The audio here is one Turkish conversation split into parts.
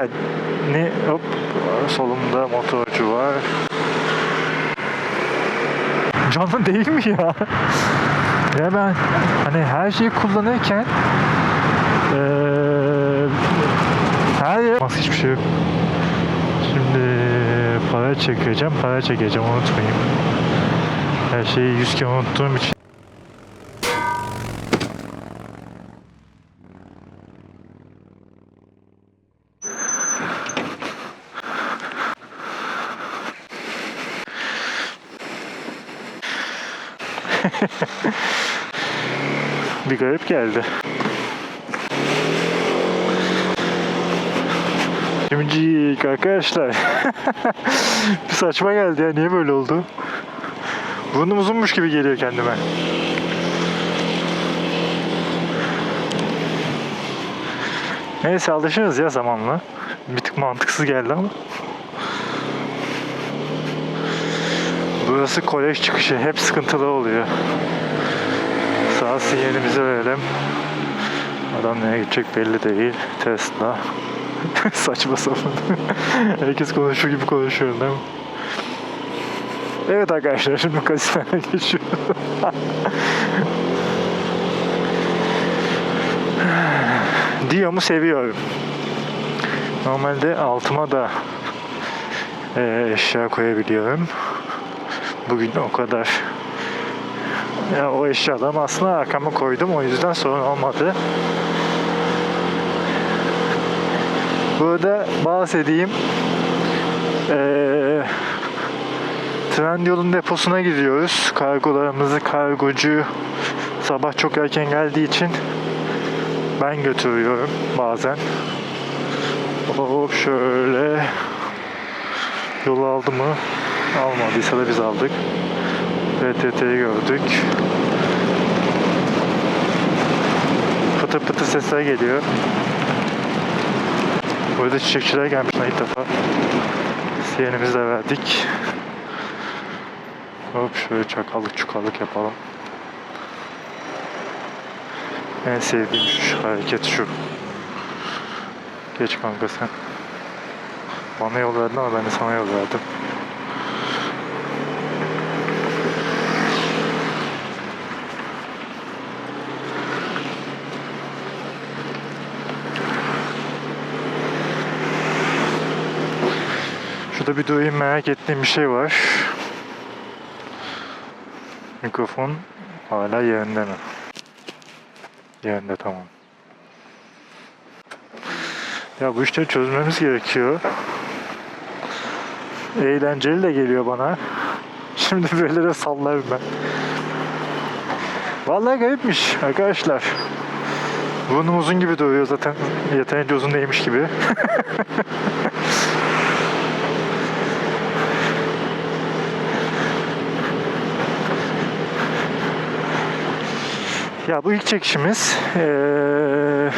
Yani hop solumda motorcu var. Canlı değil mi ya? Ya ben hani her şeyi kullanırken eee her yer hiçbir şey yok. Şimdi para çekeceğim, para çekeceğim unutmayayım. Her şeyi yüz kere unuttuğum için bir garip geldi. Şimdi arkadaşlar bir saçma geldi ya niye böyle oldu? Burnum uzunmuş gibi geliyor kendime. Neyse alışırız ya zamanla. Bir tık mantıksız geldi ama. Burası kolej çıkışı. Hep sıkıntılı oluyor. Sağ sinyalimizi verelim. Adam nereye gidecek belli değil. Tesla. Saçma sapan. Herkes konuşuyor gibi konuşuyor değil mi? Evet arkadaşlar şimdi kasimer'e geçiyoruz. Dio'mu seviyorum. Normalde altıma da eee, eşya koyabiliyorum. Bugün o kadar ya o eşyalarımı aslında arkama koydum o yüzden sorun olmadı. Burada bahsedeyim. Ee, Trendyol'un deposuna gidiyoruz. Kargolarımızı kargocu sabah çok erken geldiği için ben götürüyorum bazen. Hop şöyle yolu aldı mı? Almadıysa da biz aldık. PTT'yi gördük. Pıtır pıtır sesler geliyor. Burada çiçekçiler gelmiş lan ilk defa. Siyenimizi de verdik. Hop şöyle çakallık çukallık yapalım. En sevdiğim şu hareket şu. Geç kanka sen. Bana yol verdin ama ben de sana yol verdim. Şurada bir durayım merak ettiğim bir şey var. Mikrofon hala yerinde mi? Yerinde tamam. Ya bu işleri çözmemiz gerekiyor. Eğlenceli de geliyor bana. Şimdi böyle de sallarım ben. Vallahi garipmiş arkadaşlar. Burnum uzun gibi duruyor zaten. Yeterince uzun değilmiş gibi. Ya bu ilk çekişimiz eee,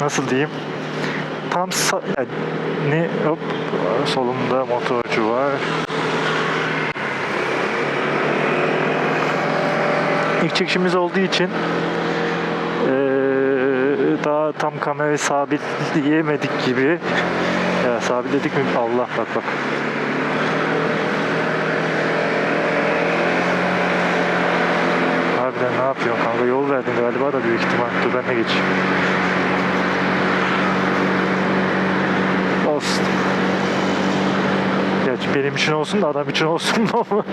nasıl diyeyim tam sa- yani hop solumda motorcu var. İlk çekişimiz olduğu için eee, daha tam kamerayı sabitleyemedik gibi. Ya sabitledik mi? Allah bak bak. Harbiden ne yapıyorsun kanka? Yol verdin galiba da büyük ihtimal. Dur ben de geçeyim. Olsun. Geç benim için olsun da adam için olsun mu?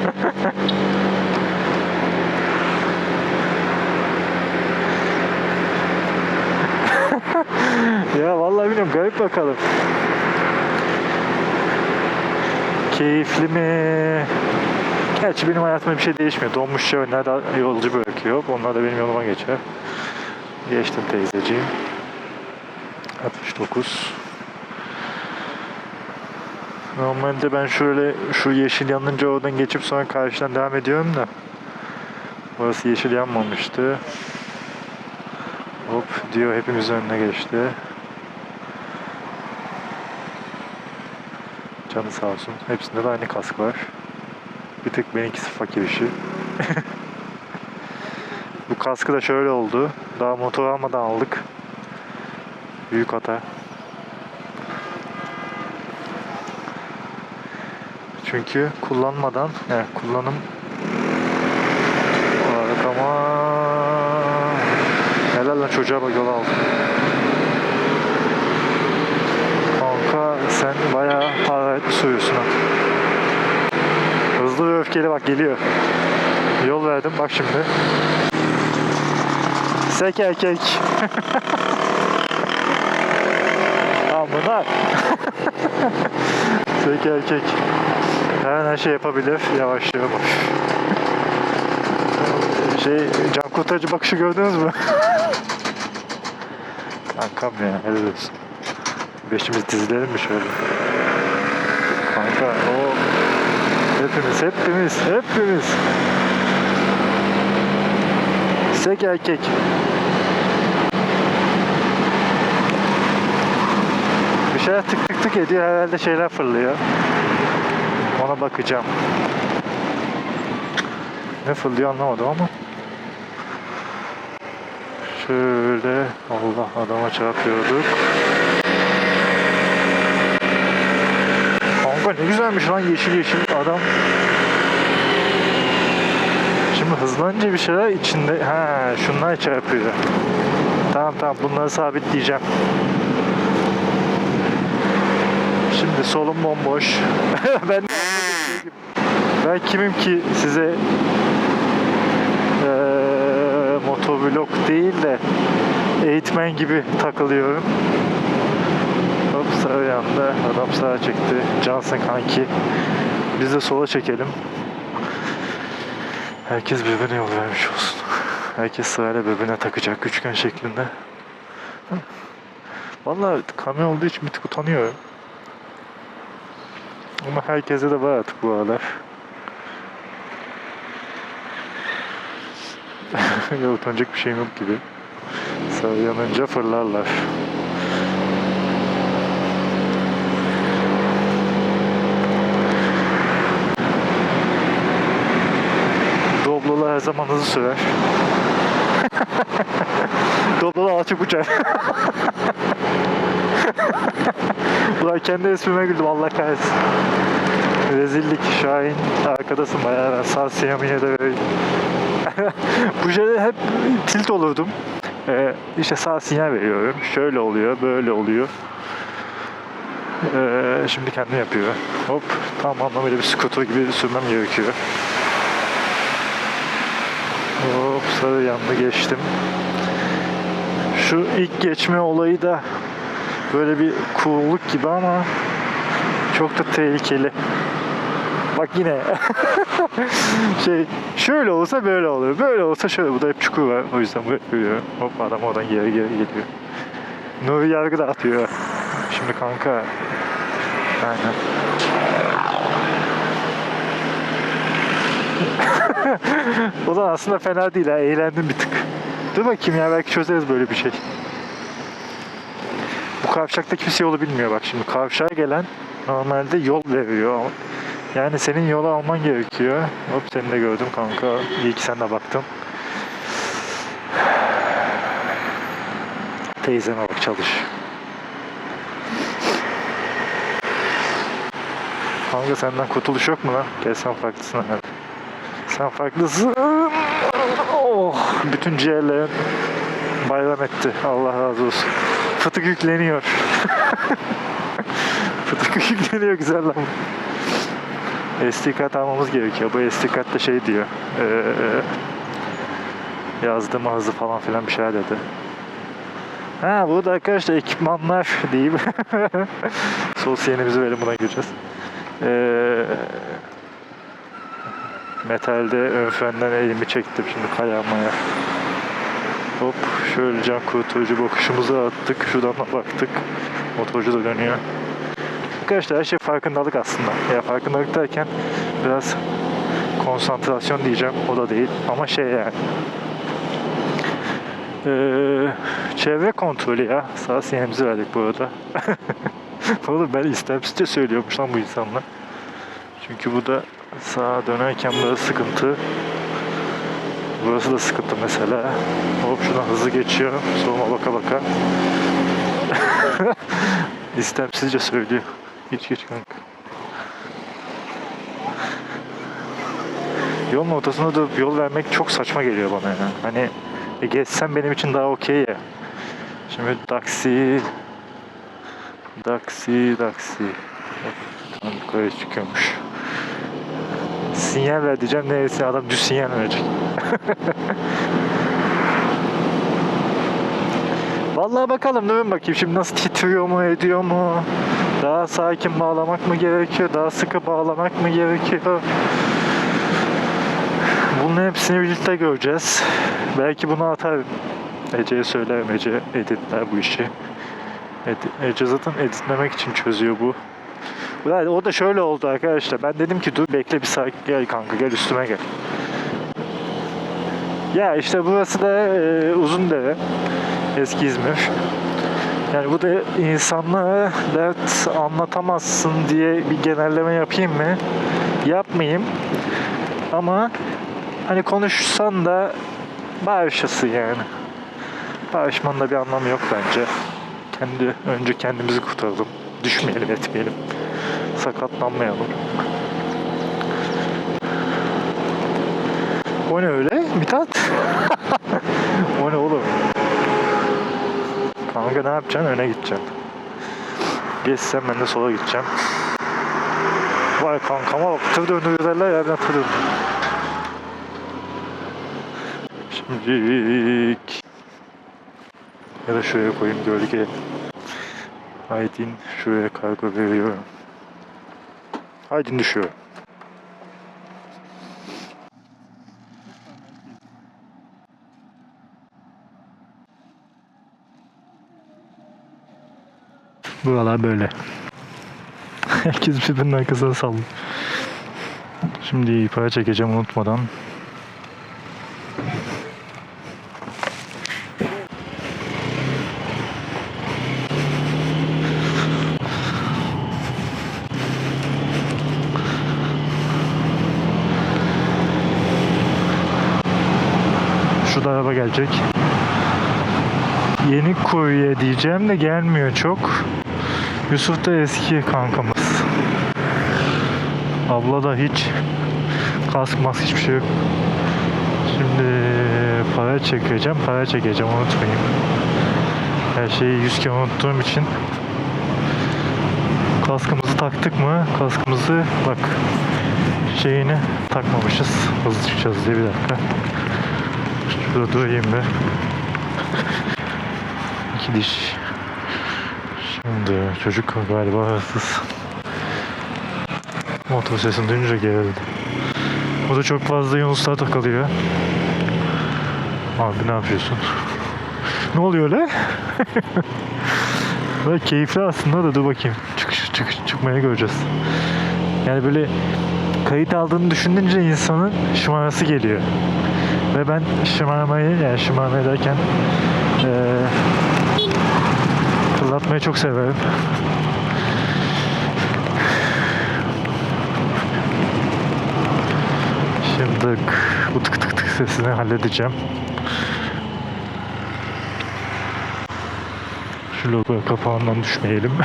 ya vallahi bilmiyorum garip bakalım. Keyifli mi? Gerçi benim hayatımda bir şey değişmiyor. Donmuş şöyle de yolcu bırakıyor. Onlar da benim yoluma geçer. Geçtim teyzeciğim. 69. Normalde ben şöyle şu yeşil yanınca oradan geçip sonra karşıdan devam ediyorum da. Burası yeşil yanmamıştı. Hop diyor hepimizin önüne geçti. Canı sağ olsun. Hepsinde de aynı kask var. Bir tek benimkisi fakir işi. Bu kaskı da şöyle oldu. Daha motor almadan aldık. Büyük hata. Çünkü kullanmadan, yani kullanım olarak ama helal lan çocuğa bak yol aldım. Kanka sen bayağı para etmiş oluyorsun ha. Öfkeli bak geliyor. Yol verdim bak şimdi. Sek erkek. Amına. Sek erkek. Her an her şey yapabilir. Yavaşlıyor bak. Şey, can kurtarıcı bakışı gördünüz mü? Kankam ya, helal olsun. Beşimiz dizilelim mi şöyle? Kanka o hepimiz, hepimiz, hepimiz. Sek erkek. Bir şeyler tık tık tık ediyor herhalde şeyler fırlıyor. Ona bakacağım. Ne fırlıyor anlamadım ama. Şöyle Allah adama çarpıyorduk. Kanka ne güzelmiş lan yeşil yeşil adam. Şimdi hızlanınca bir şeyler içinde ha şunlar çarpıyor. Tamam tamam bunları sabitleyeceğim. Şimdi solum bomboş. ben ben kimim ki size eee motovlog değil de eğitmen gibi takılıyorum. Hop sarı yanda adam sağa çekti. Cansın kanki. Biz de sola çekelim. Herkes birbirine yol vermiş olsun. Herkes sırayla birbirine takacak üçgen şeklinde. Hı. Vallahi kamyon olduğu için bir tık utanıyorum. Ama herkese de var artık bu aralar. ya utanacak bir şeyim yok gibi. Sağ yanınca fırlarlar. Her zaman hızlı sürer. Doblolar alçak uçar. Ulan kendi esprime güldüm Allah kahretsin. Rezillik Şahin arkadasın bayağı ben sağ siyamine de vereyim. Bu şeyde hep tilt olurdum. Ee, işte sağ sinyal veriyorum. Şöyle oluyor, böyle oluyor. Ee, şimdi kendim yapıyor. Hop tam anlamıyla bir scooter gibi sürmem gerekiyor. Hop sarı yandı geçtim. Şu ilk geçme olayı da böyle bir cool'luk gibi ama çok da tehlikeli. Bak yine şey şöyle olsa böyle olur. Böyle olsa şöyle. Bu da hep çukur var. O yüzden böyle. Hop adam oradan geri geri geliyor. Nuri yargı da atıyor. Şimdi kanka aynen. da aslında fena değil ha. Eğlendim bir tık. Dur bakayım ya belki çözeriz böyle bir şey. Bu kavşakta kimse yolu bilmiyor bak şimdi. Kavşağa gelen normalde yol veriyor. Yani senin yola alman gerekiyor. Hop seni de gördüm kanka. İyi ki sen de baktın. Teyzeme bak çalış. Kanka senden kurtuluş yok mu lan? Gel sen farklısın herhalde. Sen farklısın. Oh, bütün ciğerlerin bayram etti. Allah razı olsun. Fıtık yükleniyor. Fıtık yükleniyor güzel lan. SD kart almamız gerekiyor. Bu SD kart da şey diyor. Ee, yazdığım hızlı falan filan bir şey dedi. Ha burada arkadaşlar ekipmanlar diyeyim. Sosyalimizi verin buna gireceğiz. Ee, metalde ön frenden elimi çektim şimdi kayamaya. Hop şöyle can kurturucu bakışımızı attık. Şuradan da baktık. Motorcu da dönüyor. Arkadaşlar her şey farkındalık aslında. Ya farkındalık derken biraz konsantrasyon diyeceğim. O da değil. Ama şey yani. Ee, çevre kontrolü ya. Sağ sinyalimizi verdik bu arada. Oğlum ben istemsizce söylüyormuş lan bu insanlar. Çünkü bu da sağa dönerken burası sıkıntı. Burası da sıkıntı mesela. Hop şuna hızlı geçiyor. Soluma baka baka. İstemsizce söylüyor. Geç geç kanka. Yolun ortasında durup yol vermek çok saçma geliyor bana ya. Hani e, geçsem benim için daha okey ya. Şimdi taksi taksi Hop, tam yukarı çıkıyormuş. Sinyal ver diyeceğim neyse adam düz sinyal verecek. Vallahi bakalım durun bakayım şimdi nasıl titriyor mu ediyor mu? Daha sakin bağlamak mı gerekiyor? Daha sıkı bağlamak mı gerekiyor? Bunun hepsini birlikte göreceğiz. Belki bunu atarım. Ece'ye söylerim. Ece editler bu işi. Ece zaten editlemek için çözüyor bu. Yani o da şöyle oldu arkadaşlar. Ben dedim ki dur bekle bir sakin gel kanka gel üstüme gel. Ya işte burası da e, Uzundere. Eski İzmir. Yani bu da insanlara dert anlatamazsın diye bir genelleme yapayım mı? Yapmayayım. Ama hani konuşsan da bağışlasın yani. Bağışmanın da bir anlamı yok bence. Kendi önce kendimizi kurtaralım. Düşmeyelim, etmeyelim. Sakatlanmayalım. O ne öyle? Mithat? o ne oğlum? Kanka ne yapacaksın? Öne gideceksin. Geçsem ben de sola gideceğim. Vay kankama bak tır döndürürler ya ben tır döndüm. Şimdilik ya da şuraya koyayım gölge. Aydın şuraya kargo veriyorum. Aydın düşüyor. Buralar böyle. Herkes birbirinin arkasına sallıyor. Şimdi para çekeceğim unutmadan. Şurada araba gelecek. Yeni kurye diyeceğim de çok. Yusuf da eski kankamız. Abla da hiç kask mask hiçbir şey yok. Şimdi para çekeceğim, para çekeceğim unutmayayım. Her şeyi yüz kere unuttuğum için kaskımızı taktık mı? Kaskımızı bak şeyini takmamışız. Hızlı çıkacağız diye bir dakika. Şurada durayım bir. İki diş. Çocuk galiba hırsız. Motor sesini duyunca gerildi. Burada çok fazla Yunuslar takılıyor. Abi ne yapıyorsun? Ne oluyor öyle? Böyle keyifli aslında da dur bakayım. Çıkış, çıkış, çıkmaya göreceğiz. Yani böyle kayıt aldığını düşününce insanın şımarası geliyor. Ve ben şımarmayı yani şımarmayı derken eee fırlatmayı çok severim. Şimdi bu tık tık tık sesini halledeceğim. Şu logo kapağından düşmeyelim.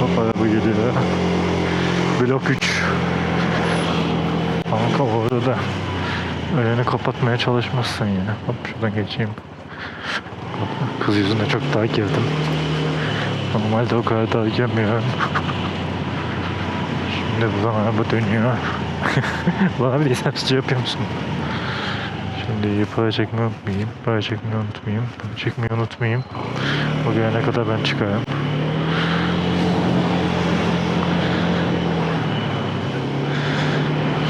Hop araba geliyor. Blok 3. Kanka orada önünü kapatmaya çalışmazsın ya. Hop şuradan geçeyim. Kız yüzüne çok daha girdim. Normalde o kadar daha girmiyorum. Şimdi buradan araba dönüyor. Bana bir hesapçı yapıyor musun? Şimdi para çekmeyi unutmayayım. Para çekmeyi unutmayayım. Para çekmeyi unutmayayım. O gelene kadar ben çıkarım.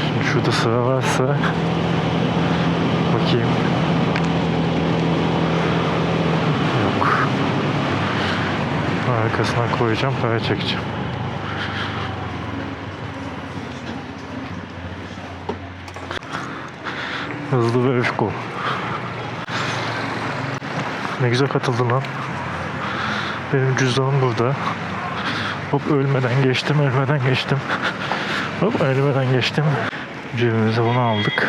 Şimdi şurada sıra varsa bakayım. Arkasına koyacağım, para çekeceğim. Hızlı ve öfko. Ne güzel katıldın lan. Benim cüzdanım burada. Hop ölmeden geçtim, ölmeden geçtim. Hop ölmeden geçtim. Cebimize bunu aldık.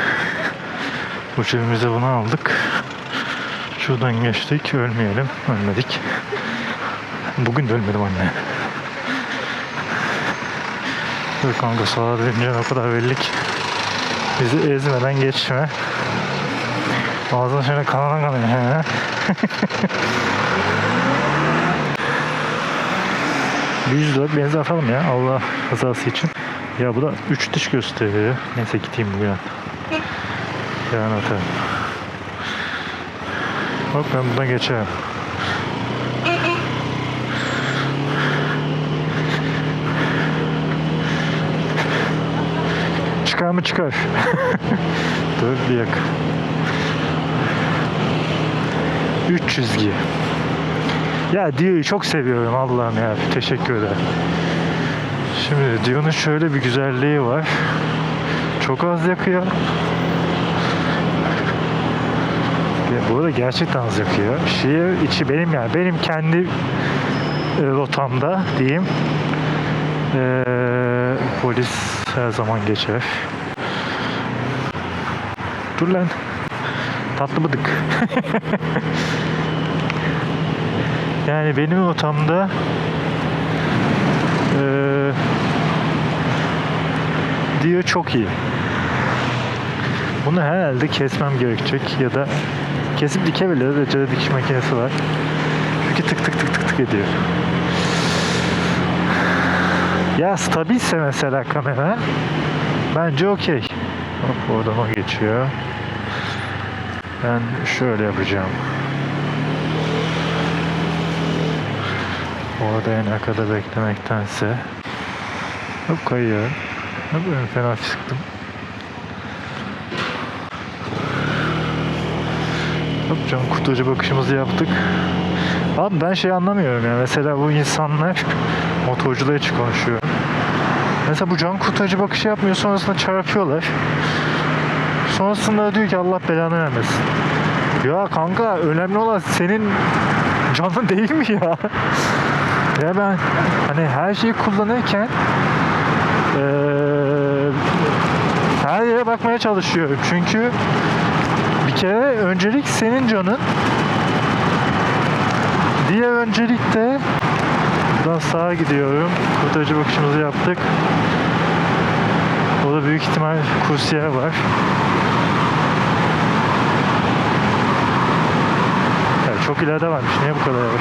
Bu cebimize bunu aldık. Şuradan geçtik, ölmeyelim, ölmedik. Bugün de ölmedim anne. Dur kanka sağa dönünce o kadar belli ki. Bizi ezmeden geçme. Ağzın şöyle kanana kanıyor. He. Bir 100 lira benzin atalım ya Allah rızası için. Ya bu da 3 diş gösteriyor. Neyse gideyim bugün. Yarın atarım. Bak ben buradan geçerim. Çıkar? Dur bir yak. 3 çizgi. Ya Dio'yu çok seviyorum Allah'ım ya. Teşekkür ederim. Şimdi Dio'nun şöyle bir güzelliği var. Çok az yakıyor. Ya bu arada gerçekten az yakıyor. Şehir içi benim yani benim kendi e, rotamda diyeyim. E, polis her zaman geçer. Dur lan. Tatlı bıdık. yani benim rotamda e, diyor çok iyi. Bunu herhalde kesmem gerekecek ya da kesip dikebiliriz. Ötede dikiş makinesi var. Çünkü tık tık tık tık tık ediyor. Ya stabilse mesela kamera bence okey. Hop oradan o geçiyor. Ben şöyle yapacağım. Orada en arkada beklemektense hop kayıyor. Hop ön fena sıktım. Hop can kutucu bakışımızı yaptık. Abi ben şey anlamıyorum ya. Mesela bu insanlar motorcular için konuşuyor. Mesela bu can kurtarıcı bakışı yapmıyor sonrasında çarpıyorlar. Sonrasında diyor ki Allah belanı vermesin. Ya kanka önemli olan senin canın değil mi ya? Ya ben hani her şeyi kullanırken eee, her yere bakmaya çalışıyorum. Çünkü bir kere öncelik senin canın. Diğer öncelik de buradan sağa gidiyorum. Kurtarıcı bakışımızı yaptık. Orada büyük ihtimal kursiyer var. Ya çok ileride varmış. Niye bu kadar yavaş?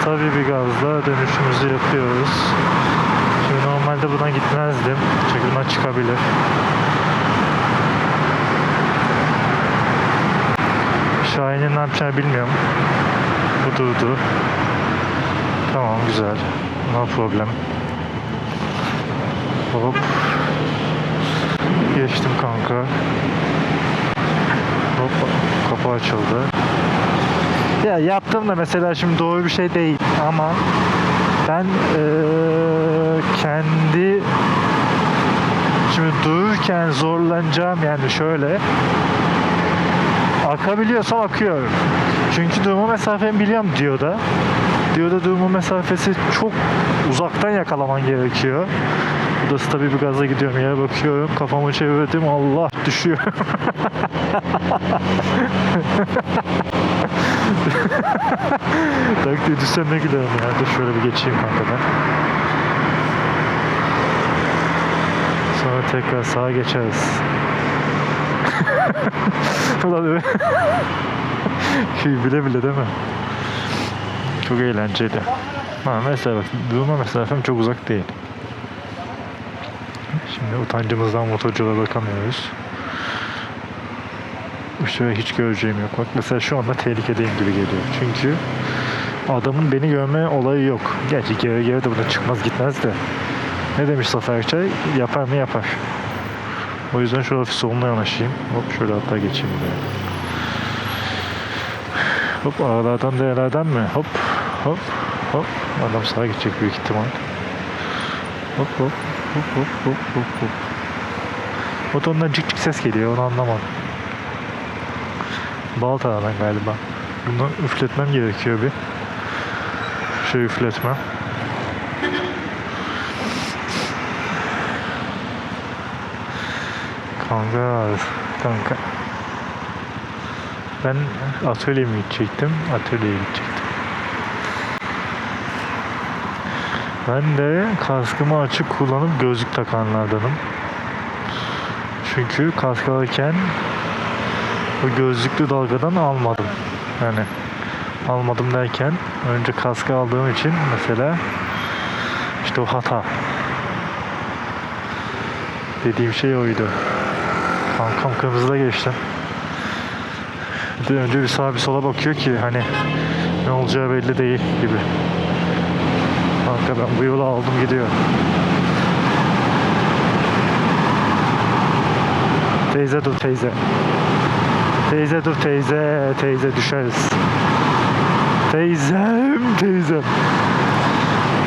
Stabil bir gazla dönüşümüzü yapıyoruz. Şimdi normalde buna gitmezdim. Çünkü buna çıkabilir. Şahin'in ne yapacağını bilmiyorum. Bu durdu. Tamam güzel. No problem. Hop. Geçtim kanka. Hop kapı açıldı. Ya yaptım da mesela şimdi doğru bir şey değil ama ben eee, kendi şimdi dururken zorlanacağım yani şöyle akabiliyorsam akıyorum. Çünkü durma mesafemi biliyorum diyor da. Diyor da durma mesafesi çok uzaktan yakalaman gerekiyor. Bu da stabil bir gaza gidiyorum yere bakıyorum. Kafamı çevirdim Allah düşüyor. Taktiği düşsem ne gülerim ya. Dur şöyle bir geçeyim kanka ben. Sonra tekrar sağa geçeriz. Ulan. Şey bile bile değil mi? Çok eğlenceli. Ha mesela durma mesafem çok uzak değil. Şimdi utancımızdan motorculara bakamıyoruz. Şöyle hiç göreceğim yok. Bak mesela şu anda tehlikedeyim gibi geliyor. Çünkü adamın beni görme olayı yok. Gerçi geri geri de buna çıkmaz gitmez de. Ne demiş Zafer Çay? Yapar mı yapar. O yüzden şöyle hafif soluna yanaşayım. Hop şöyle hatta geçeyim buraya. Hop aralardan değerlerden mi? Hop hop hop. Adam sağa gidecek büyük ihtimal. Hop hop hop hop hop hop hop. Motorundan cik cik ses geliyor onu anlamadım. Balta'dan galiba. Bunu üfletmem gerekiyor bir. Şöyle üfletmem. Kanka, kanka. Ben atölyeye mi gidecektim? Atölyeye gidecektim. Ben de kaskımı açık kullanıp gözlük takanlardanım. Çünkü kask alırken bu gözlüklü dalgadan almadım. Yani almadım derken önce kaskı aldığım için mesela işte o hata. Dediğim şey oydu. Kankam kırmızıda geçti. Bir de önce bir sağa bir sola bakıyor ki hani ne olacağı belli değil gibi. Kanka bu yolu aldım gidiyor. Teyze dur teyze. Teyze dur teyze. Teyze düşeriz. Teyzem teyzem.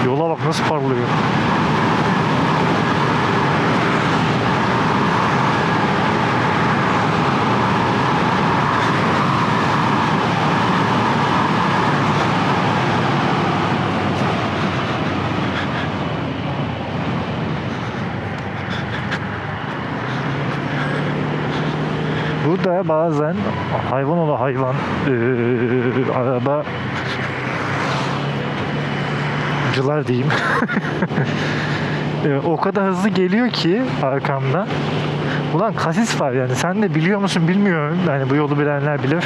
Yola bak nasıl parlıyor. Bazen hayvan ola hayvan eee araba cılar diyeyim. Eee, o kadar hızlı geliyor ki arkamda. Ulan kasis var yani sen de biliyor musun bilmiyorum. Yani bu yolu bilenler bilir.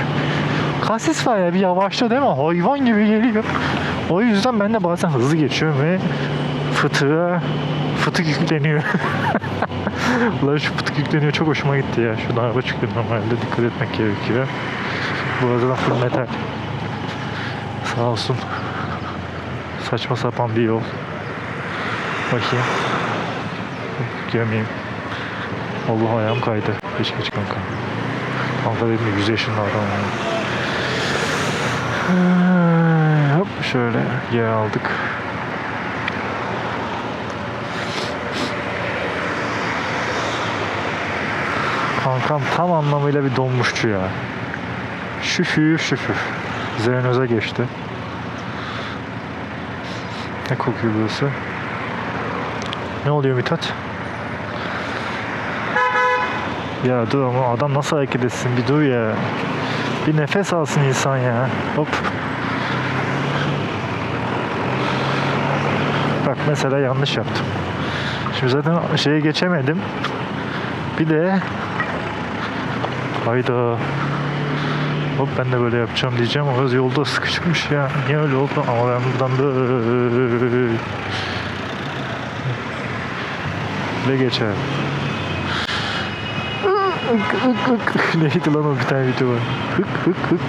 Kasis var ya bir yavaşla değil mi? Hayvan gibi geliyor. O yüzden ben de bazen hızlı geçiyorum ve fıtığa fıtık yükleniyor. Ulan şu fıtık yükleniyor çok hoşuma gitti ya. Şuradan araba çıkıyor normalde dikkat etmek gerekiyor. Bu arada full metal. Sağ olsun. Saçma sapan bir yol. Bakayım. Gömeyim. Allah ayağım kaydı. Geç geç kanka. Kanka dedim ya 100 yaşında adam Hop şöyle yer aldık. Kankam tam anlamıyla bir donmuşçu ya. Şüfür şüfür. Zeynoz'a geçti. Ne kokuyor burası? Ne oluyor Mithat? Ya dur ama adam nasıl hareket etsin bir dur ya. Bir nefes alsın insan ya. Hop. Bak mesela yanlış yaptım. Şimdi zaten şeye geçemedim. Bir de Hayda. Hop ben de böyle yapacağım diyeceğim ama yolda sıkışmış ya. Niye öyle oldu? Ama ben buradan böyle ne geçer? Neydi lan o bir tane video var. Hık hık hık.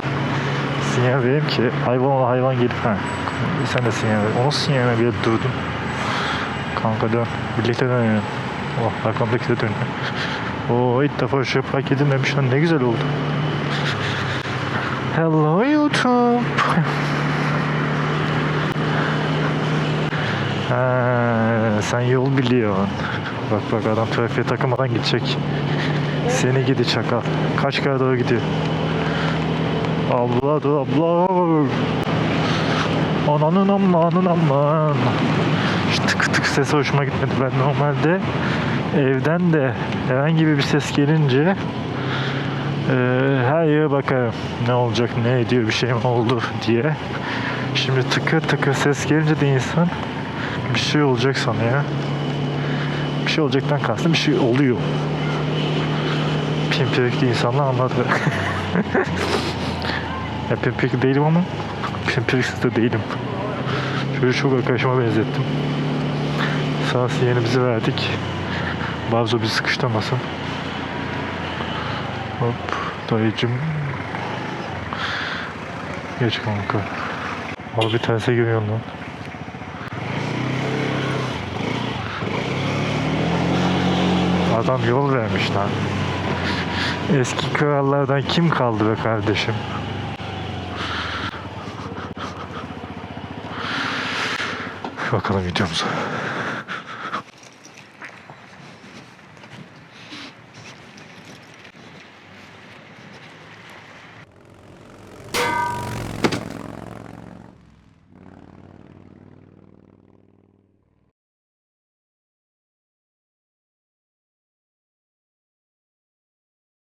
Sinyal vereyim ki hayvan hayvan gelip ha. Sen de sinyal ver. Onun sinyaline bile durdun. Kanka dön. Birlikte dönelim. Oh arkamdaki de dönüyor. Oo ilk defa fark edilmemiş lan ne güzel oldu. Hello YouTube. ha, sen yol biliyorsun. Bak bak adam trafiğe takılmadan gidecek. Seni gidi çakal. Kaç kere doğru gidiyor. Abla dur abla. Ananın amanın aman. Şu tık tık sesi hoşuma gitmedi. Ben normalde evden de herhangi bir ses gelince eee, her yere bakarım. Ne olacak, ne ediyor, bir şey mi oldu diye. Şimdi tıkır tıkır ses gelince de insan bir şey olacak sanıyor. Bir şey olacaktan kastım bir şey oluyor. Pimpirikli insanlar anladı. ya pimpirikli değilim ama pimpiriksiz de değilim. Şöyle çok arkadaşıma benzettim. Sağ sinyalimizi verdik. Barzo bizi sıkıştırmasın. Hop dayıcım. Geç kanka. Abi terse giriyorsun lan. Adam yol vermiş lan. Eski krallardan kim kaldı be kardeşim? Bakalım videomuza.